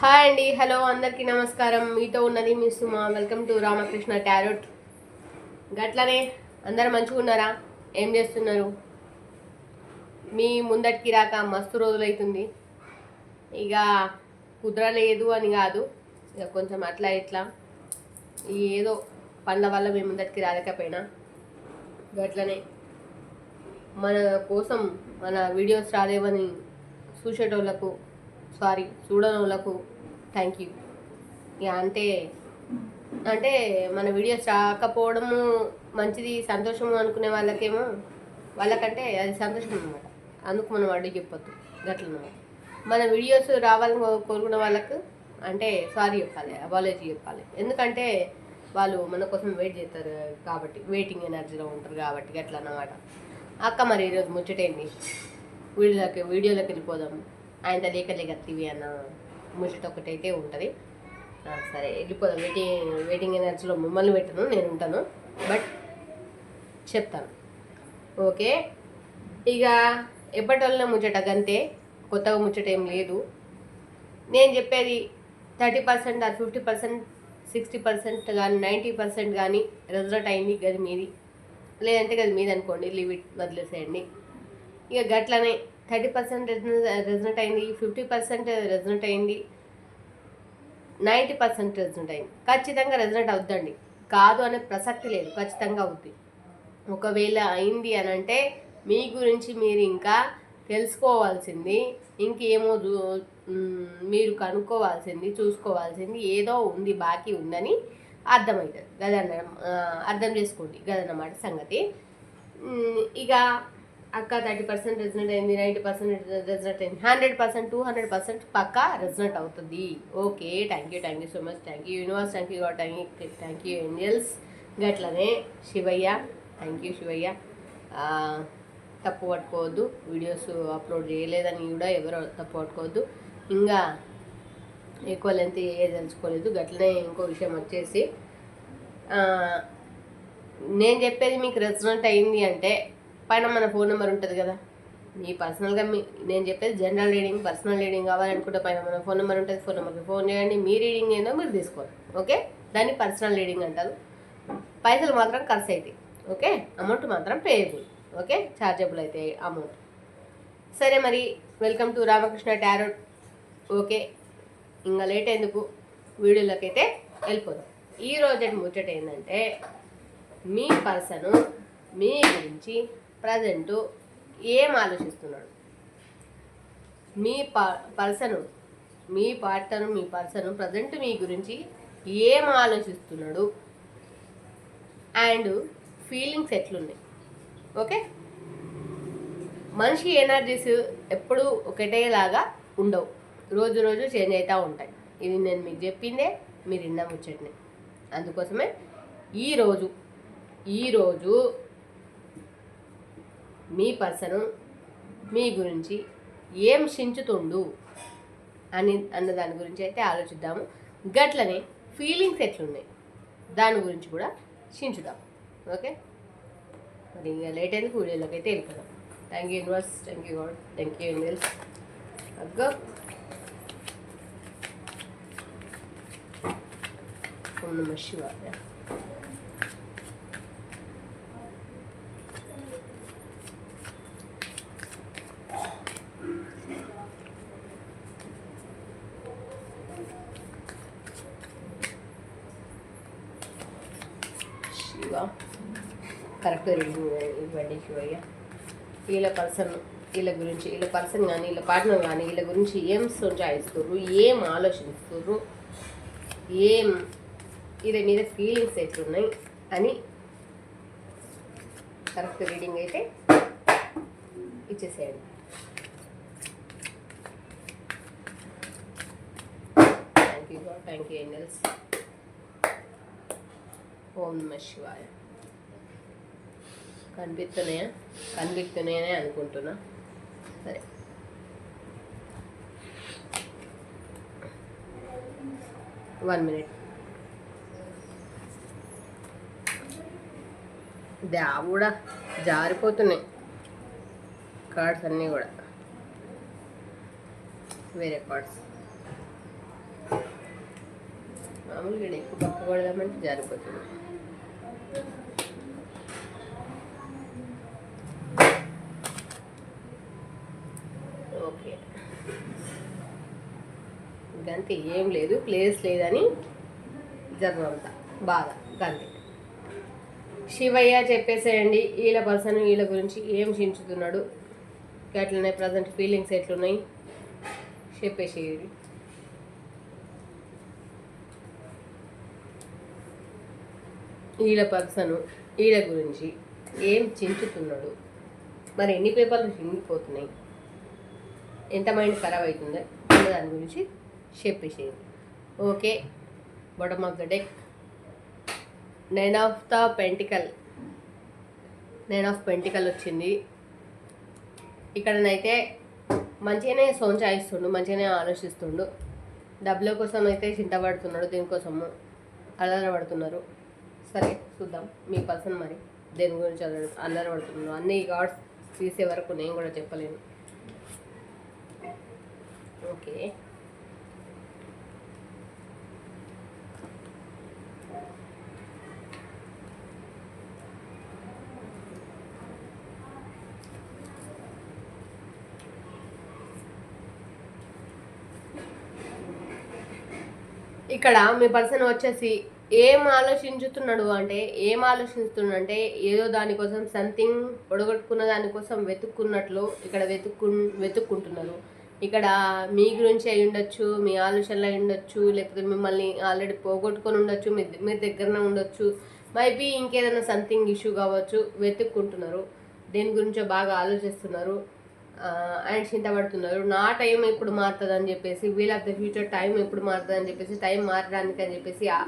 Hi అండి hello అందరికీ నమస్కారం. మీతో ఉన్నది మీ Suma. Welcome to Ramakrishna tarot. గట్లనే అందరు మంచిగా ఉన్నారా ఏం చేస్తున్నారు? మీ ముందటికి రాక మస్తు రోజులైతుంది. ఇక కుదరలేదు అని కాదు. ఇక కొంచెం అట్లా ఇట్లా. ఏదో పనుల వల్ల మీ ముందటికి రాలేకపోయినా. గట్లనే మన కోసం మన వీడియోస్ రాలేవని చూసేటోళ్ళకు సారీ చూడనోళ్ళకు థ్యాంక్ యూ ఇక అంటే అంటే మన వీడియోస్ రాకపోవడము మంచిది సంతోషము అనుకునే వాళ్ళకేమో వాళ్ళకంటే అది సంతోషం అనమాట అందుకు మనం అడ్డు చెప్పొద్దు. గట్లనమాట. మన వీడియోస్ రావాలని కో- కోరుకున్న వాళ్ళకు అంటే సారీ చెప్పాలి అబాలజీ చెప్పాలి. ఎందుకంటే వాళ్ళు మన కోసం వెయిట్ చేస్తారు కాబట్టి వెయిటింగ్ ఎనర్జీలో ఉంటారు కాబట్టి గట్ల అన్నమాట అక్క మరి ఈరోజు ముచ్చటేంది వీడియోలోకి వీడియోలోకి వెళ్ళిపోదాం. ఆయన లేక లేక అన్న ముచ్చట ఒకటైతే ఉంటుంది. సరే వెళ్ళిపోదాం. వెయిటింగ్ వెయిటింగ్ ఎనర్జీలో మిమ్మల్ని పెట్టను నేను ఉంటాను. బట్ చెప్తాను. ఓకే? ఇక ఎప్పటివల్ల ముచ్చట? గంతే. కొత్తగా ముచ్చట ఏం లేదు. నేను చెప్పేది thirty percent or fifty percent sixty percent కానీ నైంటీ పర్సెంట్ కానీ రిజల్ట్ అయింది గది మీది. లేదంటే గది మీది అనుకోండి లిమిట్ వదిలేసేయండి. ఇక గట్లనే థర్టీ పర్సెంట్ రిజల్ట్ అయింది ఫిఫ్టీ పర్సెంట్ రిజల్ట్ అయింది నైంటీ పర్సెంట్ రిజల్ట్ అయింది. ఖచ్చితంగా రిజల్ట్ అవుద్దండి. కాదు అనే ప్రసక్తి లేదు ఖచ్చితంగా అవుద్ది. ఒకవేళ అయింది అని అంటే మీ గురించి మీరు ఇంకా తెలుసుకోవాల్సింది ఇంకేమో మీరు కనుక్కోవాల్సింది చూసుకోవాల్సింది ఏదో ఉంది బాకీ ఉందని అర్థమవుతుంది గదన్న అర్థం చేసుకోండి. గదన్నమాట సంగతి. ఇక అక్క థర్టీ పర్సెంట్ రిజల్ట్ అయింది నైంటీ పర్సెంట్ రిజల్ట్ అయింది. Hundred percent two hundred percent పక్కా రిజల్ట్ అవుతుంది. Okay thank you thank you so much thank you universe thank you thank you thank you angels గట్లనే శివయ్య థ్యాంక్ యూ శివయ్య. తప్పు పట్టుకోవద్దు. Videos upload చేయలేదని కూడా ఎవరు తప్పు పట్టుకోవద్దు. ఇంకా ఎక్కువ లెంత్ ఏ తెలుసుకోలేదు. గట్లనే ఇంకో విషయం వచ్చేసి నేను చెప్పేది మీకు రెస్టారెంట్ అయింది అంటే పైన మన ఫోన్ నెంబర్ ఉంటుంది కదా. మీ పర్సనల్గా మీ నేను చెప్పేది జనరల్ రీడింగ్ పర్సనల్ రీడింగ్ కావాలనుకుంటే పైన మన ఫోన్ నెంబర్ ఉంటుంది. ఫోన్ నెంబర్కి ఫోన్ చేయండి. మీ రీడింగ్ ఏందో మీరు తీసుకోండి. ఓకే? దాన్ని పర్సనల్ రీడింగ్ అంటారు. పైసలు మాత్రం ఖర్చు అవుతాయి ఓకే? అమౌంట్ మాత్రం పేయబుల్ ఓకే? ఛార్జబుల్ అయితే అమౌంట్ సరే మరి welcome to Ramakrishna tarot okay? ఇంకా లేట్ ఎందుకు? వీడియోలోకి అయితే వెళ్ళిపోదాం. ఈ రోజు ముచ్చట ఏంటంటే మీ పర్సను మీ గురించి ప్రజెంటు ఏం ఆలోచిస్తున్నాడు? మీ పర్సను మీ పార్టను మీ పర్సను ప్రజెంట్ మీ గురించి ఏం ఆలోచిస్తున్నాడు? అండ్ ఫీలింగ్స్ ఎట్లున్నాయి? ఓకే? మనిషి ఎనర్జీస్ ఎప్పుడూ ఒకటేలాగా ఉండవు. రోజు రోజు చేంజ్ అవుతూ ఉంటాయి. ఇది నేను మీకు చెప్పిందే మీరు విన్నా ముచ్చట్ని. అందుకోసమే ఈరోజు ఈరోజు మీ పర్సన్ మీ గురించి ఏం చించుతుండు అని అన్న దాని గురించి అయితే ఆలోచిద్దాము. గట్లనే ఫీలింగ్స్ ఎట్లున్నాయి దాని గురించి కూడా చించుదాం. ఓకే? మరి ఇంకా లేట్ అయింది వీడియోలోకి అయితే వెళ్ళిపోదాం. Thank you universe thank you God thank you angels అగ్గో. ఓం నమ శివాయ. కరెక్ట్ ఇవ్వండి శివయ్య. వీళ్ళ పర్సన్ వీళ్ళ గురించి వీళ్ళ పర్సన్ కానీ వీళ్ళ పార్ట్నర్ కానీ వీళ్ళ గురించి ఏం సంచాయిస్తుర్రు ఏం ఆలోచిస్తుర్రు ఏం వీళ్ళ మీద ఫీలింగ్స్ ఎట్లున్నాయి అని కరెక్ట్ రీడింగ్ అయితే ఇచ్చేసేయండి. Thank you thank you angels Om నమ శివాయ. కనిపిస్తున్నాయా కనిపిస్తున్నాయనే అనుకుంటున్నా. సరే. One minute. దేవుడా కూడా జారిపోతున్నాయి. కార్డ్స్ అన్నీ కూడా. వేరే కార్డ్స్. మామూలుగా ఎక్కువ పక్క కొడదామంటే జారిపోతుంది ఓకే గంతే ఏం లేదు ప్లేస్ లేదని జరగంత బాధ గంతే. శివయ్య చెప్పేసేయండి వీళ్ళ పర్సన్ వీళ్ళ గురించి ఏం చించుతున్నాడు? అట్లనే ప్రజెంట్ ఫీలింగ్స్ ఎట్లున్నాయి? చెప్పేసేయండి. వీళ్ళ పర్సన్ వీళ్ళ గురించి ఏం చించుతున్నాడు? మరి ఎన్ని పేపర్లు చింగిపోతున్నాయి ఎంత మైండ్ ఖరాబ్ అవుతుందో దాని గురించి చెప్పేసేయండి okay bottom of the deck nine of the pentacle nine of pentacle వచ్చింది. ఇక్కడనైతే మంచిగానే సోంచాయిస్తుండు మంచిగానే ఆలోచిస్తుండు. డబ్బుల కోసం అయితే చింతపడుతున్నాడు దీనికోసము అల్లరపడుతున్నారు సరే చూద్దాం మీ పర్సన్ మరి దేని గురించి అల్లరి అల్లరపడుతున్నాడు అన్ని గాడ్స్ తీసే వరకు నేను కూడా చెప్పలేను. ఓకే. ఇక్కడ మీ పర్సన్ వచ్చేసి ఏం ఆలోచించుతున్నాడు అంటే ఏం ఆలోచిస్తున్నాడు అంటే ఏదో దానికోసం సంథింగ్ పొడగొట్టుకున్న దానికోసం వెతుక్కున్నట్లు ఇక్కడ వెతుక్కు వెతుక్కుంటున్నారు. ఇక్కడ మీ గురించి అయి ఉండొచ్చు మీ ఆలోచనలు అయి ఉండొచ్చు లేకపోతే మిమ్మల్ని ఆల్రెడీ పోగొట్టుకొని ఉండొచ్చు మీ మీ దగ్గరనే ఉండొచ్చు మైబీ ఇంకేదైనా సంథింగ్ ఇష్యూ కావచ్చు వెతుక్కుంటున్నారు. దేని గురించో బాగా ఆలోచిస్తున్నారు. అండ్ చింతపడుతున్నారు. నా టైం ఎప్పుడు మారుతుంది అని చెప్పేసి wheel of the future time ఎప్పుడు మారుతుంది అని చెప్పేసి టైం మారడానికి అని చెప్పేసి ఆ-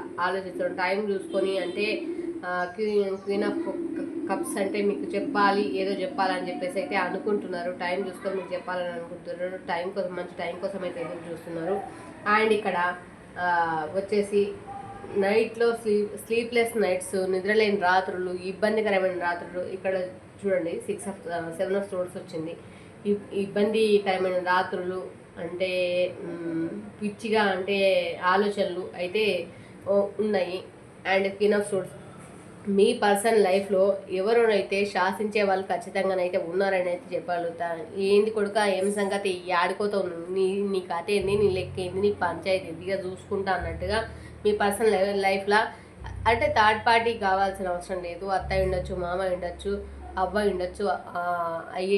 టైం చూసుకొని అంటే క్వీన్ క్వీన్ ఆఫ్ కప్స్ అంటే మీకు చెప్పాలి ఏదో చెప్పాలని చెప్పేసి అయితే అనుకుంటున్నారు. టైం చూసుకొని మీకు చెప్పాలని అనుకుంటున్నారు. టైం కోసం మంచి టైం కోసం అయితే ఎదురు చూస్తున్నారు. అండ్ ఇక్కడ వచ్చేసి నైట్లో స్లీప్ స్లీప్లెస్ నైట్స్ నిద్రలేని రాత్రులు ఇబ్బందికరమైన రాత్రులు ఇక్కడ చూడండి six of seven of swords వచ్చింది. ఇబ్బంది ఇబ్బందికరమైన రాత్రులు అంటే పిచ్చిగా అంటే ఆలోచనలు అయితే ఓ, ఉన్నాయి. అండ్ క్వీన్ ఆఫ్ ఫ్రూట్స్ మీ పర్సన్ లైఫ్లో ఎవరోనైతే శాసించే వాళ్ళు ఖచ్చితంగానైతే ఉన్నారని అయితే చెప్పగలుగుతా. ఏంది కొడుక ఏం సంగతి? ఆడుకోతావు నీ నీ కథ ఏంది? నీ లెక్క ఏంది? నీ పంచాయతీ ఇదిగా చూసుకుంటా అన్నట్టుగా మీ పర్సన్ లైఫ్లో అంటే థర్డ్ పార్టీ కావాల్సిన అవసరం లేదు. అత్తయ్య ఉండొచ్చు మామ ఉండొచ్చు అబ్బాయి ఉండొచ్చు ఆ,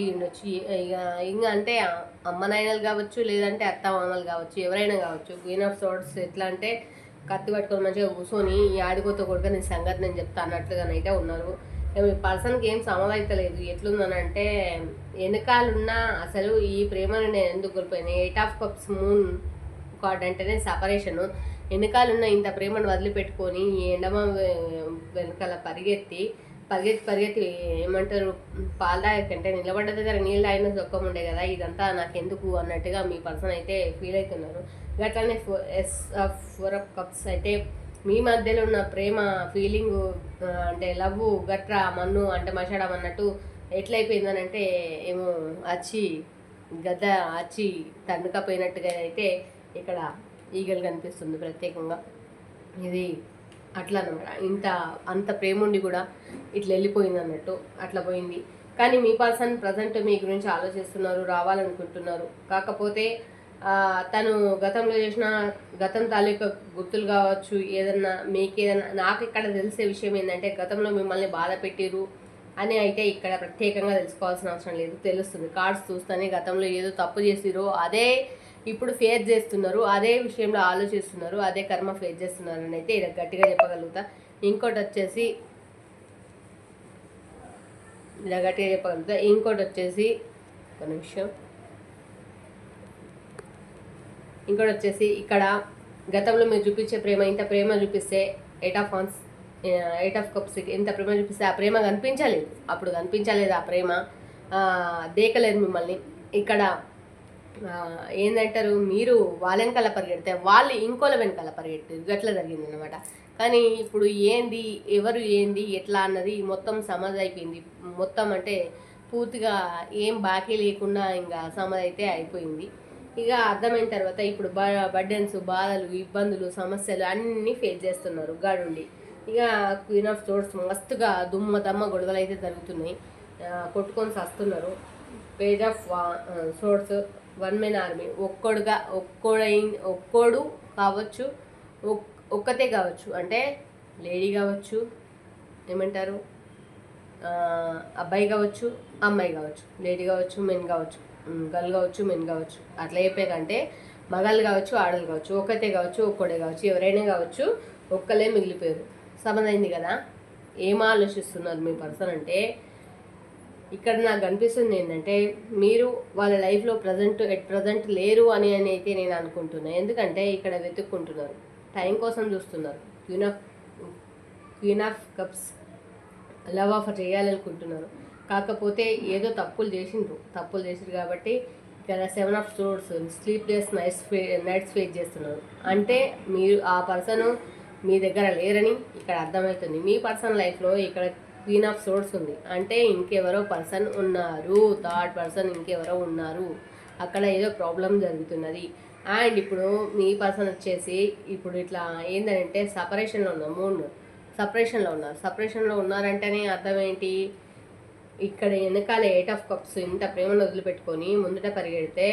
ఉండొచ్చు ఇక ఇంకా అంటే అమ్మ నాయనలు కావచ్చు లేదంటే అత్త మామలు కావచ్చు ఎవరైనా కావచ్చు క్వీన్ ఆఫ్ సోర్ట్స్ ఎట్లా అంటే కత్తి పట్టుకొని మంచిగా కూర్చొని ఈ ఆడిపోతే కొడుక నీ సంగతి నేను చెప్తా అన్నట్లుగానైతే ఉన్నారు. ఇక పర్సన్కి ఏం సమలైతలేదు ఎట్లుందనంటే వెనకాలన్నా అసలు ఈ ప్రేమను నేను ఎందుకు కోల్పోయాను? Eight of cups moon card అంటేనే సపరేషను వెనకాలన్న ఇంత ప్రేమను వదిలిపెట్టుకొని ఈ ఎండమ వెనకాల పరిగెత్తి పరిగెత్తి పరిగెత్తి ఏమంటారు పాలు తాగకంటే నిలబడ్డ దగ్గర నీళ్ళు తాగిన సొక్కం ఉండే కదా ఇదంతా నాకు ఎందుకు అన్నట్టుగా మీ పర్సన్ అయితే ఫీల్ అవుతున్నారు. గట్లనే four ace four of cups అయితే మీ మధ్యలో ఉన్న ప్రేమ ఫీలింగ్ అంటే లవ్ గట్రా మన్ను అంటే మషాడం అన్నట్టు ఎట్లయిపోయిందనంటే ఏమో అచ్చి గద అచ్చి తండుకపోయినట్టుగా అయితే ఇక్కడ ఈగలు కనిపిస్తుంది ప్రత్యేకంగా. ఇది అట్లా అనమాట. ఇంత అంత ప్రేమ ఉండి కూడా ఇట్లా వెళ్ళిపోయింది అన్నట్టు అట్లా పోయింది. కానీ మీ పర్సన్ ప్రజెంట్ మీ గురించి ఆలోచిస్తున్నారు రావాలనుకుంటున్నారు. కాకపోతే తను గతంలో చేసిన గతం తాలూకా గుర్తులు కావచ్చు ఏదన్నా మీకు ఏదన్నా నాకు ఇక్కడ తెలిసే విషయం ఏంటంటే గతంలో మిమ్మల్ని బాధ పెట్టిరు అని అయితే ఇక్కడ ప్రత్యేకంగా తెలుసుకోవాల్సిన అవసరం లేదు. తెలుస్తుంది. కార్డ్స్ చూస్తేనే గతంలో ఏదో తప్పు చేసిరో అదే ఇప్పుడు ఫేస్ చేస్తున్నారు అదే విషయంలో ఆలోచిస్తున్నారు అదే కర్మ ఫేస్ చేస్తున్నారు అని అయితే ఇలా గట్టిగా చెప్పగలుగుతా. ఇంకోటి వచ్చేసి ఇలా గట్టిగా చెప్పగలుగుతా. ఇంకోటి వచ్చేసి ఒక నిమిషం. ఇంకోటి వచ్చేసి ఇక్కడ గతంలో మీరు చూపించే ప్రేమ ఇంత ప్రేమ చూపిస్తే eight of wands eight of cups ఎంత ప్రేమ చూపిస్తే ఆ ప్రేమ కనిపించలేదు. అప్పుడు కనిపించలేదు ఆ ప్రేమ. దేకలేదు మిమ్మల్ని. ఇక్కడ ఏందంటారు? మీరు వాళ్ళ వెనకాల పరిగెడితే వాళ్ళు ఇంకోల వెనకాల పరిగెట్టారు. గట్ల జరిగింది అనమాట కానీ ఇప్పుడు ఏంది? ఎవరు ఏంది? ఎట్లా అన్నది మొత్తం సమజ్ అయిపోయింది. మొత్తం అంటే పూర్తిగా ఏం బాకీ లేకుండా ఇంకా సమజ్ అయితే అయిపోయింది. ఇక అర్థమైన తర్వాత ఇప్పుడు బర్డెన్స్ బాధలు ఇబ్బందులు సమస్యలు అన్నీ ఫేస్ చేస్తున్నారు. గాడుండి. ఇక క్వీన్ ఆఫ్ స్టోర్స్ మస్తుగా దుమ్మ దమ్మ గొడవలు అయితే జరుగుతున్నాయి. కొట్టుకొని సస్తున్నారు. Page of swords one men army ఒక్కడుగా ఒక్కోడై ఒక్కోడు కావచ్చు ఒక్కతే కావచ్చు. అంటే లేడీ కావచ్చు ఏమంటారు? అబ్బాయి కావచ్చు అమ్మాయి కావచ్చు. లేడీ కావచ్చు మెన్ కావచ్చు. గర్ల్ కావచ్చు మెన్ కావచ్చు. అట్లా అయిపోయాకంటే మగాళ్ళు కావచ్చు ఆడలు కావచ్చు ఒక్కతే కావచ్చు ఒక్కడే కావచ్చు ఎవరైనా కావచ్చు ఒక్కలే మిగిలిపోయారు. సంబంధమైంది కదా? ఏం ఆలోచిస్తున్నారు మీ పర్సన్ అంటే ఇక్కడ నాకు అనిపిస్తుంది ఏంటంటే మీరు వాళ్ళ లైఫ్లో ప్రజెంట్ ఎట్ ప్రజెంట్ లేరు అని అని అయితే నేను అనుకుంటున్నాను ఎందుకంటే ఇక్కడ వెతుక్కుంటున్నారు. టైం కోసం చూస్తున్నారు. Queen of queen of cups love offer చేయాలనుకుంటున్నారు. కాకపోతే ఏదో తప్పులు చేసిండ్రు. తప్పులు చేసిండ్రు కాబట్టి ఇక్కడ seven of swords sleepless nights ఫే నైట్స్ ఫేస్ చేస్తున్నారు. అంటే మీరు ఆ పర్సన్ మీ దగ్గర లేరని ఇక్కడ అర్థమవుతుంది. మీ పర్సన్ లైఫ్లో ఇక్కడ క్వీన్ ఆఫ్ సోర్స్ ఉంది. అంటే ఇంకెవరో పర్సన్ ఉన్నారు. థర్డ్ పర్సన్ ఇంకెవరో ఉన్నారు. అక్కడ ఏదో ప్రాబ్లం జరుగుతున్నది. అండ్ ఇప్పుడు మీ పర్సన్ వచ్చేసి ఇప్పుడు ఇట్లా ఏంటంటే సపరేషన్లో ఉన్నారు మూడు సపరేషన్లో ఉన్నారు. సపరేషన్లో ఉన్నారంటేనే అర్థం ఏంటి ఇక్కడ వెనకాల ఎయిట్ ఆఫ్ కప్స్ ఇంత ప్రేమను వదిలిపెట్టుకొని ముందట పరిగెడితే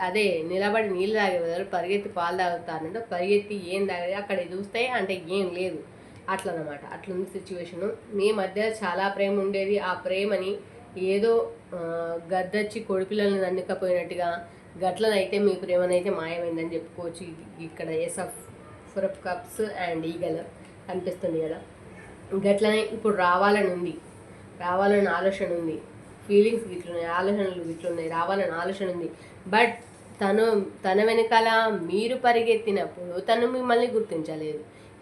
అదే నిలబడి నీళ్ళు తాగే బదులు పరిగెత్తి పాలు తాగుతారంటే పరిగెత్తి ఏం తాగలేదు. అక్కడ చూస్తే అంటే ఏం లేదు. అట్లా అనమాట అట్లుంది సిచ్యువేషను మీ మధ్య చాలా ప్రేమ ఉండేది. ఆ ప్రేమని ఏదో గద్దచ్చి కొడిపిల్లల్ని నన్నుకపోయినట్టుగా గట్లనైతే మీ ప్రేమనైతే మాయమైందని చెప్పుకోవచ్చు. ఇక్కడ ace of four of cups and eagle కనిపిస్తుంది కదా. గట్లనే ఇప్పుడు రావాలని ఉంది. రావాలని ఆలోచన ఉంది. ఫీలింగ్స్ గిట్లున్నాయి. ఆలోచనలు గిట్లున్నాయి. రావాలని ఆలోచన ఉంది. బట్ తను తన వెనకాల మీరు పరిగెత్తినప్పుడు తను మిమ్మల్ని గుర్తించలేదు.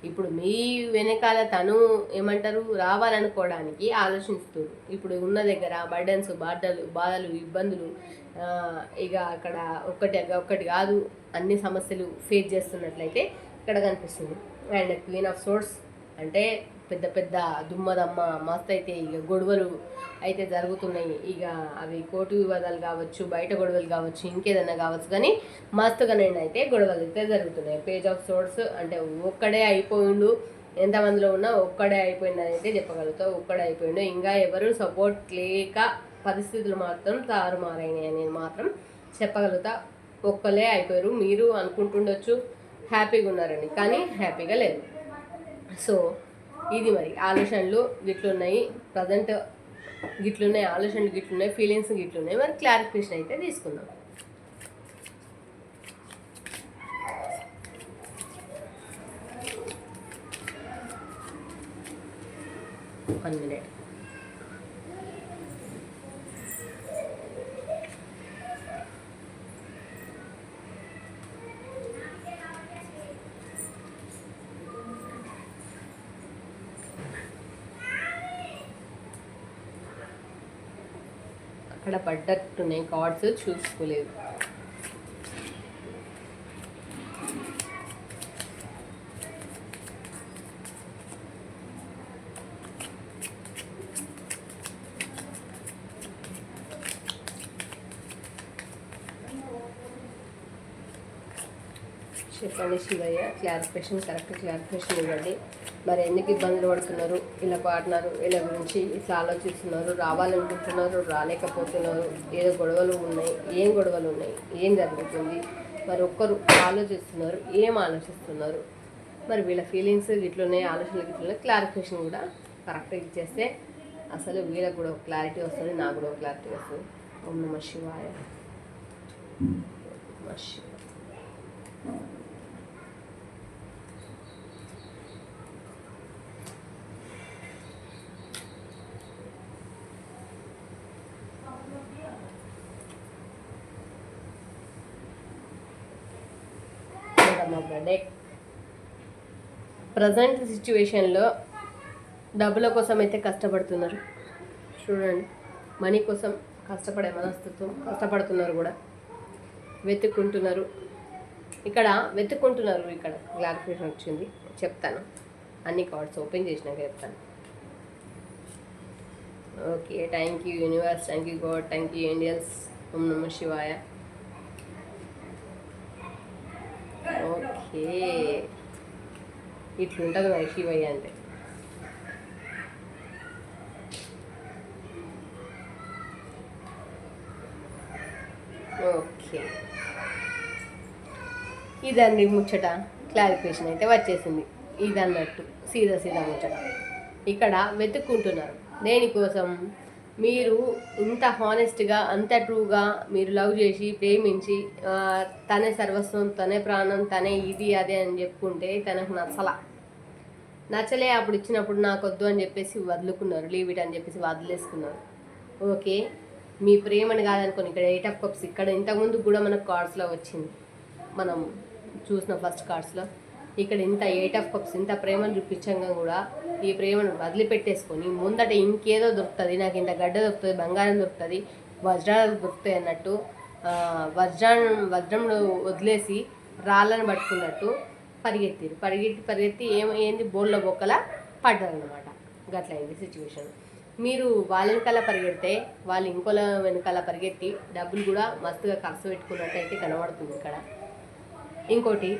ఇప్పుడు మీ వెనకాల తను ఏమంటారు రావాలనుకోవడానికి ఆలోచిస్తుంది. ఇప్పుడు ఉన్న దగ్గర బర్డన్స్ బాధలు బాధలు ఇబ్బందులు ఇక అక్కడ ఒక్కటి ఒక్కటి కాదు. అన్ని సమస్యలు ఫేస్ చేస్తున్నట్లయితే ఇక్కడ కనిపిస్తుంది. అండ్ క్వీన్ ఆఫ్ సోర్స్ అంటే పెద్ద పెద్ద దుమ్మదమ్మ మస్తు అయితే ఇక గొడవలు అయితే జరుగుతున్నాయి. ఇక అవి కోర్టు వివాదాలు కావచ్చు బయట గొడవలు కావచ్చు ఇంకేదైనా కావచ్చు. కానీ మస్తుగానే అయితే గొడవలు అయితే జరుగుతున్నాయి. పేజ్ ఆఫ్ సోర్స్ అంటే ఒక్కడే అయిపోయిండు. ఎంతమందిలో ఉన్నా ఒక్కడే అయిపోయిందని అయితే చెప్పగలుగుతావు ఒక్కడే అయిపోయిండు. ఇంకా ఎవరు సపోర్ట్ లేక పరిస్థితులు మాత్రం తారుమారైనాయి అని మాత్రం చెప్పగలుగుతా. ఒక్కలే అయిపోయారు. మీరు అనుకుంటుండొచ్చు. హ్యాపీగా ఉన్నారని. కానీ హ్యాపీగా లేదు. సో ఇది మరి. ఆలోచనలు గిట్లున్నాయి. ప్రజెంట్ గిట్లున్నాయి ఆలోచనలు గిట్లున్నాయి ఫీలింగ్స్ గిట్లున్నాయి. మరి క్లారిఫికేషన్ అయితే తీసుకుందాం. వన్ మినిట్ అక్కడ పడ్డట్టున్నాయి కార్డ్స్ చూసుకోలేదు. చెప్పండి శివయ్య క్లారిఫికేషన్ కరెక్ట్ క్లారిఫికేషన్ ఇవ్వండి. మరి ఎందుకు ఇబ్బందులు పడుతున్నారు? ఇలా పాడినారు ఇలా గురించి ఇట్లా ఆలోచిస్తున్నారు రావాలనుకుంటున్నారు రాలేకపోతున్నారు ఏదో గొడవలు ఉన్నాయి ఏం గొడవలు ఉన్నాయి ఏం జరుగుతుంది? మరి ఒక్కరు ఆలోచిస్తున్నారు ఏం ఆలోచిస్తున్నారు? మరి వీళ్ళ ఫీలింగ్స్ ఇట్లనే ఆలోచనలు ఇట్లనే క్లారిఫికేషన్ కూడా కరెక్ట్గా ఇచ్చేస్తే అసలు వీళ్ళకి కూడా ఒక క్లారిటీ వస్తుంది నాకు కూడా ఒక క్లారిటీ వస్తుంది. ఓం నమ శివాయ. ఓం శివాయ. చూడమ్మా ప్రజెంట్ సిచ్యువేషన్లో డబ్బుల కోసం అయితే కష్టపడుతున్నారు. చూడండి మనీ కోసం కష్టపడే మనస్తత్వం కష్టపడుతున్నారు కూడా. వెతుక్కుంటున్నారు. ఇక్కడ వెతుక్కుంటున్నారు ఇక్కడ. క్లారిఫికేషన్ వచ్చింది. చెప్తాను. అన్ని కార్డ్స్ ఓపెన్ చేసినాక చెప్తాను. Okay thank you universe thank you God thank you Indians Om నమ శివాయ. ఓకే. ఇట్లుంటుంది మరి శివయ్య అంటే. ఓకే. ఇదండి ముచ్చట. క్లారిఫికేషన్ అయితే వచ్చేసింది. ఇది అన్నట్టు సీదా సీదా ముచ్చట. ఇక్కడ వెతుక్కుంటున్నారు. దేనికోసం? మీరు ఇంత హానెస్ట్గా అంత ట్రూగా మీరు లవ్ చేసి ప్రేమించి తనే సర్వస్వం తనే ప్రాణం తనే ఇది అదే అని చెప్పుకుంటే తనకు నచ్చల. నచ్చలే అప్పుడు ఇచ్చినప్పుడు నాకు వద్దు అని చెప్పేసి వదులుకున్నారు. లీవ్ ఇట్ అని చెప్పేసి వదిలేసుకున్నారు. ఓకే? మీ ప్రేమని కాదనుకోని ఇక్కడ ఎయిట్ ఆఫ్ కప్స్ ఇక్కడ ఇంతకుముందు కూడా మనకు కార్డ్స్లో వచ్చింది. మనం చూసిన ఫస్ట్ కార్డ్స్లో ఇక్కడ ఇంత ఎయిట్ ఆఫ్ కప్స్ ఇంత ప్రేమను చూపించంగా కూడా ఈ ప్రేమను వదిలిపెట్టేసుకొని ముందట ఇంకేదో దొరుకుతుంది నాకు ఇంత గడ్డ దొరుకుతుంది బంగారం దొరుకుతుంది వజ్రాలు దొరుకుతాయి అన్నట్టు ఆ, వజ్రం వజ్రంను వదిలేసి రాళ్ళను పట్టుకున్నట్టు పరిగెత్తిరు. పరిగెత్తి పరిగెత్తి ఏం ఏంది? బోళ్ళ బొక్కల పడ్డారనమాట గట్లయింది సిచ్యువేషన్ మీరు వాళ్ళ వెనకాల పరిగెడితే వాళ్ళు ఇంకోల వెనకాల పరిగెత్తి డబ్బులు కూడా మస్తుగా ఖర్చు పెట్టుకున్నట్టు అయితే కనబడుతుంది ఇక్కడ. ఇంకోటి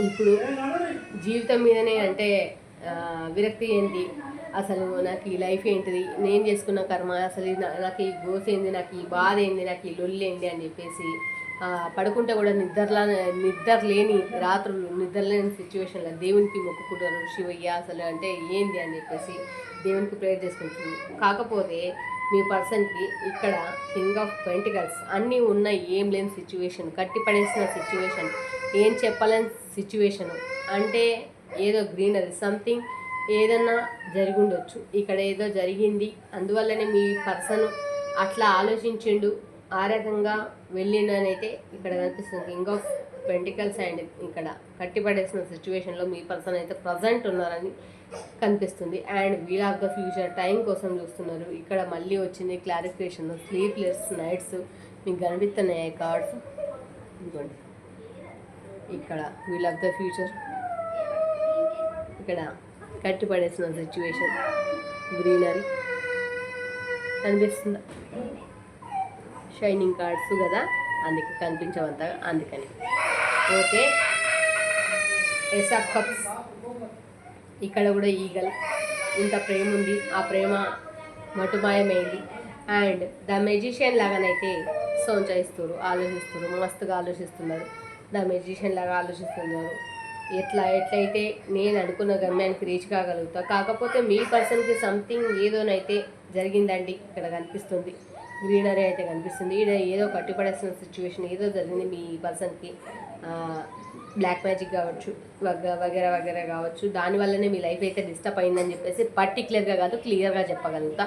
ఇప్పుడు జీవితం మీదనే అంటే విరక్తి ఏంటి? అసలు నాకు ఈ లైఫ్ ఏంటిది? నేను చేసుకున్న కర్మ అసలు నాకు ఈ గోస్ ఏంది నాకు ఈ బాధ ఏంది నాకు ఈ లొల్లి ఏంది అని చెప్పేసి పడుకుంటే కూడా నిద్రలా నిద్ర లేని రాత్రులు నిద్ర లేని సిచ్యువేషన్లో దేవునికి మొక్కుకుంటారు శివయ్య అసలు అంటే ఏంది అని చెప్పేసి దేవునికి ప్రేయర్ చేసుకుంటున్నారు కాకపోతే మీ పర్సన్కి ఇక్కడ కింగ్ ఆఫ్ పెంటికల్స్ అన్నీ ఉన్నాయి ఏం లేని సిచ్యువేషన్ కట్టిపడేసిన సిచ్యువేషన్ ఏం చెప్పలేని సిచ్యువేషన్ అంటే ఏదో గ్రీనరీ సంథింగ్ ఏదన్నా జరిగి ఉండొచ్చు ఇక్కడ ఏదో జరిగింది అందువల్లనే మీ పర్సన్ అట్లా ఆలోచించిండు. ఆ రకంగా వెళ్ళిండనైతే ఇక్కడ కనిపిస్తుంది కింగ్ ఆఫ్ పెంటికల్స్ అండ్ ఇక్కడ కట్టిపడేసిన సిచ్యువేషన్లో మీ పర్సన్ అయితే ప్రజెంట్ ఉన్నారని కనిపిస్తుంది. And wheel of the future time కోసం చూస్తున్నారు. ఇక్కడ మళ్ళీ వచ్చింది క్లారిఫికేషన్. స్లీప్లెస్ నైట్స్ మీకు కనిపిస్తున్నాయి కార్డ్స్. ఇదిగోండి. ఇక్కడ వీల్ ఆఫ్ ద ఫ్యూచర్. ఇక్కడ కట్టిపడేసిన సిచ్యువేషన్. గ్రీనరీ. కనిపిస్తుందా? షైనింగ్ కార్డ్స్ కదా? అందుకే కనిపించవంతగా అందుకని. ఓకే. ఎస్ ఆఫ్ కప్స్ ఇక్కడ కూడా ఈగల్. ఇంత ప్రేమ ఉంది. ఆ ప్రేమ మటుమాయమైంది. అండ్ ద మెజిషియన్ లాగానైతే సోంచాయిస్తారు ఆలోచిస్తారు మస్తుగా ఆలోచిస్తున్నారు. ద మెజిషియన్ లాగా ఆలోచిస్తున్నారు. ఎట్లా ఎట్లయితే నేను అనుకున్న గమ్యానికి రీచ్ కాగలుగుతా. కాకపోతే మీ పర్సన్కి సంథింగ్ ఏదోనైతే జరిగిందండి ఇక్కడ కనిపిస్తుంది. గ్రీనరీ అయితే కనిపిస్తుంది. ఈడ ఏదో కట్టుపడాల్సిన సిచ్యువేషన్ ఏదో జరిగింది మీ పర్సన్కి. బ్లాక్ మ్యాజిక్ కావచ్చు వగ వగేరా వగేరా కావచ్చు. దానివల్లనే మీ లైఫ్ అయితే డిస్టర్బ్ అయిందని చెప్పేసి పర్టికులర్గా కాదు క్లియర్గా చెప్పగలుగుతా.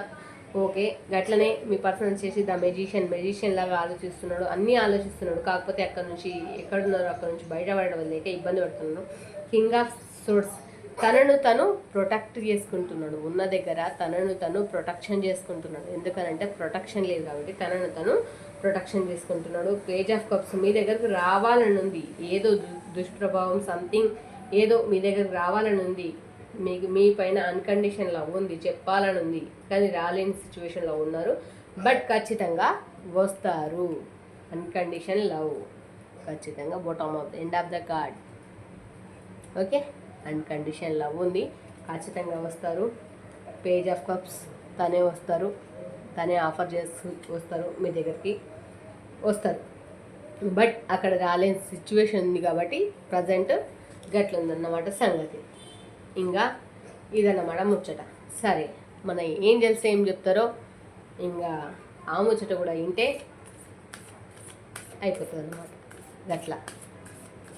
ఓకే గట్లనే మీ పర్సన్ వచ్చేసి ద మెజిషియన్ మెజిషియన్ లాగా ఆలోచిస్తున్నాడు అన్నీ ఆలోచిస్తున్నాడు. కాకపోతే అక్కడ నుంచి ఎక్కడున్నారో అక్కడ నుంచి బయటపడడం లేక ఇబ్బంది పడుతున్నాడు. కింగ్ ఆఫ్ సోర్స్ తనను తను ప్రొటెక్ట్ చేసుకుంటున్నాడు. ఉన్న దగ్గర తనను తను ప్రొటెక్షన్ చేసుకుంటున్నాడు. ఎందుకనంటే ప్రొటెక్షన్ లేదు కాబట్టి తనను తను ప్రొటెక్షన్ చేసుకుంటున్నాడు. పేజ్ ఆఫ్ కప్స్ మీ దగ్గరకు రావాలని ఉంది. ఏదో దుష్ప్రభావం సంథింగ్ ఏదో మీ దగ్గరకు రావాలని ఉంది మీకు మీ పైన అన్కండిషన్ లవ్ ఉంది చెప్పాలని ఉంది కానీ రాలేని సిచ్యువేషన్లో ఉన్నారు. బట్ ఖచ్చితంగా వస్తారు. అన్కండిషన్ లవ్ ఖచ్చితంగా bottom of the end of the card okay unconditional love ఉంది. ఖచ్చితంగా వస్తారు. పేజ్ ఆఫ్ కప్స్ తనే వస్తారు. తనే ఆఫర్ చేస్తూ వస్తారు. మీ దగ్గరికి వస్తారు. బట్ అక్కడ రాలేని సిచ్యువేషన్ ఉంది కాబట్టి ప్రజెంట్ గట్ల ఉందన్నమాట సంగతి. ఇంకా ఇదన్నమాట ముచ్చట. సరే మన ఏంజల్స్ ఏం చెప్తారో ఇంకా ఆ ముచ్చట కూడా వింటే అయిపోతుంది అన్నమాట గట్లా.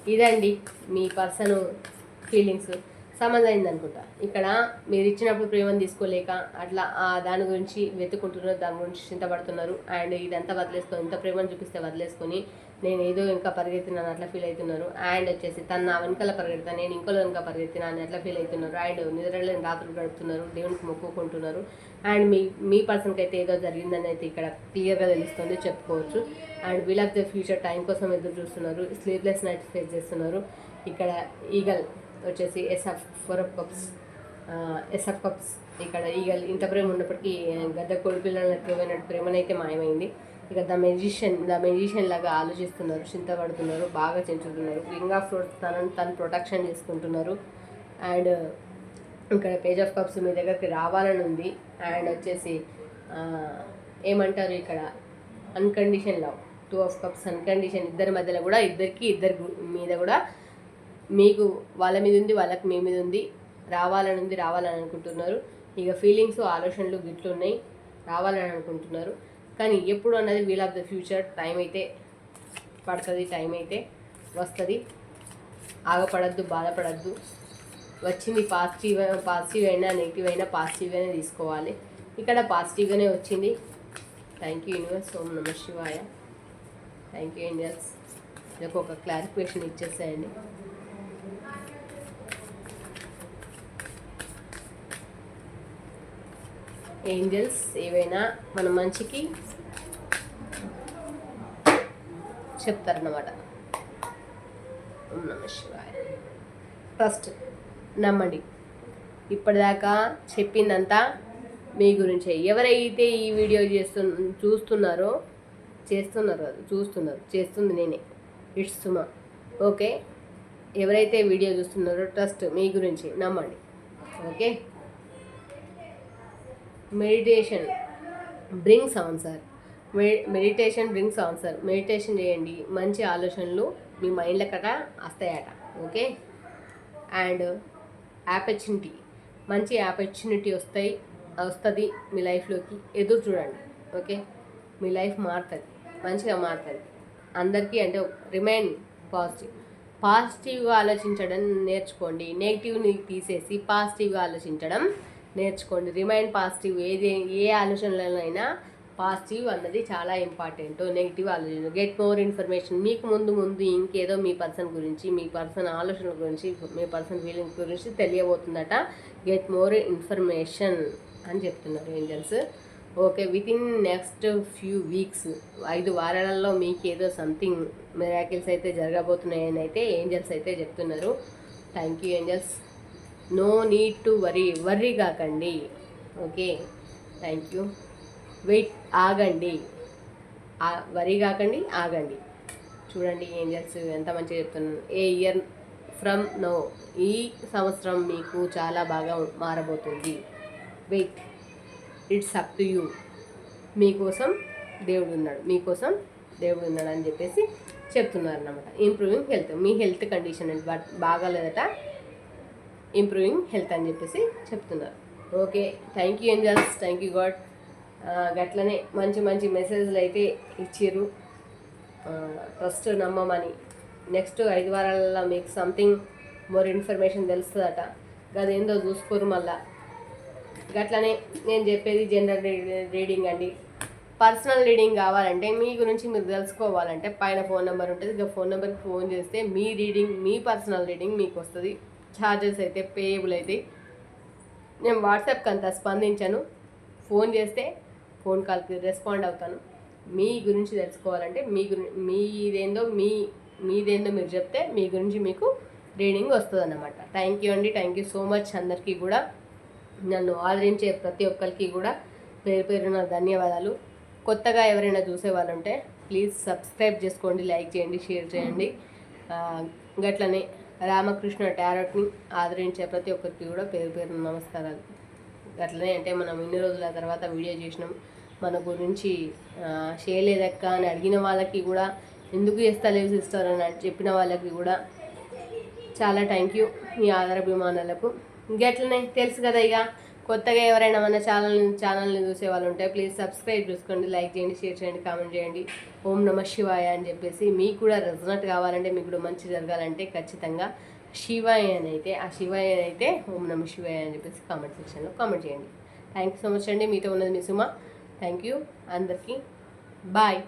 ఇదండి మీ పర్సన్ ఫీలింగ్స్. సంబంధమైంది అనుకుంటా. ఇక్కడ మీరు ఇచ్చినప్పుడు ప్రేమను తీసుకోలేక అట్లా ఆ దాని గురించి వెతుకుంటున్నారు దాని గురించి చింతపడుతున్నారు అండ్ ఇదంతా వదిలేసుకొని ఇంత ప్రేమను చూపిస్తే వదిలేసుకొని నేను ఏదో ఇంకా పరిగెత్తినాను అట్లా ఫీల్ అవుతున్నారు. అండ్ వచ్చేసి తను నా వెనకాల పరిగెడతా నేను ఇంకోలో ఇంకా పరిగెత్తినా అని అట్లా ఫీల్ అవుతున్నారు. అండ్ నిద్రలేని రాత్రులు గడుపుతున్నారు దేవునికి మొక్కుకుంటున్నారు. అండ్ మీ మీ పర్సన్కి అయితే ఏదో జరిగిందని అయితే ఇక్కడ క్లియర్గా తెలుస్తుంది చెప్పుకోవచ్చు. And wheel of the future time కోసం ఎదురు చూస్తున్నారు. స్లీప్లెస్ నైట్ ఫేస్ చేస్తున్నారు. ఇక్కడ ఈగల్ వచ్చేసి SF four of cups SF cups ఇక్కడ ఈగల్ ఇంత ప్రేమ ఉన్నప్పటికీ గద్ద కోడి పిల్లలకి పోయినట్టు ప్రేమనైతే మాయమైంది. ఇక ద మెజిషియన్ ద మెజిషియన్ లాగా ఆలోచిస్తున్నారు చింతపడుతున్నారు బాగా చెంచుతున్నారు కింగ్ ఆఫ్ ఫ్రూట్స్ తనను తను ప్రొటెక్షన్ చేసుకుంటున్నారు. అండ్ ఇక్కడ పేజ్ ఆఫ్ కప్స్ మీ దగ్గరికి రావాలని ఉంది. అండ్ వచ్చేసి ఏమంటారు ఇక్కడ? Uncondition love two of cups uncondition ఇద్దరి మధ్యలో కూడా ఇద్దరికి ఇద్దరి మీద కూడా మీకు వాళ్ళ మీద ఉంది వాళ్ళకి మీ మీద ఉంది. రావాలని ఉంది రావాలని అనుకుంటున్నారు. ఇక ఫీలింగ్స్ ఆలోచనలు గిట్లు ఉన్నాయి రావాలని అనుకుంటున్నారు. కానీ ఎప్పుడు అన్నది wheel of the future. Time అయితే పడుతుంది టైం అయితే వస్తుంది. ఆగపడద్దు బాధపడద్దు. వచ్చింది పాజిటివ్ పాజిటివ్ అయినా నెగిటివ్ అయినా పాజిటివ్ అయినా తీసుకోవాలి. ఇక్కడ పాజిటివ్గానే వచ్చింది. థ్యాంక్ యూ యూనివర్స్ ఓం నమ శివాయ. థ్యాంక్ యూ ఇండియన్స్ నాకు ఒక క్లారిఫికేషన్ ఇచ్చేసాయండి. ఏంజల్స్ ఏవైనా మన మంచికి చెప్తారన్నమాట. ఓం నమ శివాయ. ఫస్ట్ నమ్మండి. ఇప్పటిదాకా చెప్పిందంతా మీ గురించే. ఎవరైతే ఈ వీడియో చేస్తు చూస్తున్నారో చేస్తున్నారు కాదు చూస్తున్నారు చేస్తుంది నేనే. ఇట్స్ సుమా ఓకే ఎవరైతే వీడియో చూస్తున్నారో ట్రస్ట్ మీ గురించి నమ్మండి. Okay meditation brings answer. Meditation brings answer. Meditation చేయండి. మంచి ఆలోచనలు మీ మైండ్లో కట వస్తాయట. ఓకే? And opportunity. మంచి ఆపర్చునిటీ వస్తాయి వస్తుంది మీ లైఫ్లోకి. ఎదురు చూడండి. ఓకే? మీ లైఫ్ మారుతుంది. మంచిగా మారుతుంది. అందరికీ అంటే రిమైన్ పాజిటివ్. పాజిటివ్గా ఆలోచించడం నేర్చుకోండి. నెగిటివ్ని తీసేసి పాజిటివ్గా ఆలోచించడం నేర్చుకోండి. రిమైండ్ పాజిటివ్ ఏది ఏ ఆలోచనలైనా పాజిటివ్ అన్నది చాలా ఇంపార్టెంట్ నెగిటివ్ ఆలోచన గెట్ మోర్ ఇన్ఫర్మేషన్ మీకు ముందు ముందు ఇంకేదో మీ పర్సన్ గురించి మీ పర్సన్ ఆలోచనల గురించి మీ పర్సన్ ఫీలింగ్ గురించి తెలియబోతుందట. గెట్ మోర్ ఇన్ఫర్మేషన్ అని చెప్తున్నారు angels okay with in next few weeks ఐదు వారాలలో మీకు ఏదో సంథింగ్ మిరాకిల్స్ అయితే జరగబోతున్నాయని అయితే ఏంజల్స్ అయితే చెప్తున్నారు. Thank you angels no need to worry worry కాకండి. ఓకే థ్యాంక్ యూ వెయిట్ ఆగండి. ఆ- వరీ కాకండి ఆగండి. చూడండి ఏంజల్స్ ఎంత మంచిగా చెప్తున్నాను. ఏ ఇయర్ ఫ్రమ్ నో ఈ సంవత్సరం మీకు చాలా బాగా మారబోతుంది. Wait it's up to you మీకోసం దేవుడు ఉన్నాడు. మీకోసం దేవుడు ఉన్నాడు అని చెప్పేసి చెప్తున్నారు అనమాట ఇంప్రూవింగ్ హెల్త్ మీ హెల్త్ కండిషన్ బట్ బాగాలేదట. ఇంప్రూవింగ్ హెల్త్ అని చెప్పేసి చెప్తున్నారు. Okay thank you angels thank you God గట్లనే మంచి మంచి మెసేజ్లు అయితే ఇచ్చిర్రు. ట్రస్ట్ నమ్మమని. నెక్స్ట్ ఐదు వారాలలో మీకు సంథింగ్ మోర్ ఇన్ఫర్మేషన్ తెలుస్తుందట. గదేందో చూసుకోరు మళ్ళా. గట్లనే నేను చెప్పేది జనరల్ రీడింగ్ అండి. పర్సనల్ రీడింగ్ కావాలంటే మీ గురించి మీరు తెలుసుకోవాలంటే పైన ఫోన్ నెంబర్ ఉంటుంది. ఇక ఫోన్ నెంబర్కి ఫోన్ చేస్తే మీ రీడింగ్ మీ పర్సనల్ రీడింగ్ మీకు వస్తుంది. ఛార్జెస్ అయితే పేయబుల్ అయితే. నేను వాట్సాప్కి అంత స్పందించాను. ఫోన్ చేస్తే ఫోన్ కాల్కి రెస్పాండ్ అవుతాను. మీ గురించి తెలుసుకోవాలంటే మీ గురి మీదేందో మీ మీదేందో మీరు చెప్తే మీ గురించి మీకు రీడింగ్ వస్తుంది అన్నమాట థ్యాంక్ యూ అండి. థ్యాంక్ యూ సో మచ్ అందరికీ కూడా. నన్ను ఆదరించే ప్రతి ఒక్కరికి కూడా పేరు పేరున ధన్యవాదాలు. కొత్తగా ఎవరైనా చూసే వాళ్ళు ఉంటే ప్లీజ్ సబ్స్క్రైబ్ చేసుకోండి లైక్ చేయండి షేర్ చేయండి. గట్లనే రామకృష్ణ టారెట్ని ఆదరించే ప్రతి ఒక్కరికి కూడా పేరు పేరు నమస్కారాలు. అట్లనే అంటే మనం ఇన్ని రోజుల తర్వాత వీడియో చేసినాం. మన గురించి చేయలేదక్క అని అడిగిన వాళ్ళకి కూడా ఎందుకు చేస్తలేవు సిస్టర్ అని చెప్పిన వాళ్ళకి కూడా చాలా థ్యాంక్ యూ మీ ఆదరాభిమానాలకు. ఇంకెట్లనే తెలుసు కదా ఇక కొత్తగా ఎవరైనా మన ఛానల్ ఛానల్ని చూసే వాళ్ళు ఉంటే ప్లీజ్ సబ్స్క్రైబ్ చేసుకోండి లైక్ చేయండి షేర్ చేయండి కామెంట్ చేయండి. ఓం నమ శివాయ అని చెప్పేసి మీకు కూడా రెజనెట్ కావాలంటే మీకు కూడా మంచి జరగాలంటే ఖచ్చితంగా శివాయ అని అయితే ఆ శివాయ అని అయితే ఓం నమ శివాయ అని చెప్పేసి కామెంట్ సెక్షన్లో కామెంట్ చేయండి. థ్యాంక్ యూ సో మచ్ అండి. మీతో ఉన్నది మీ సుమ. థ్యాంక్ యూ అందరికీ. బాయ్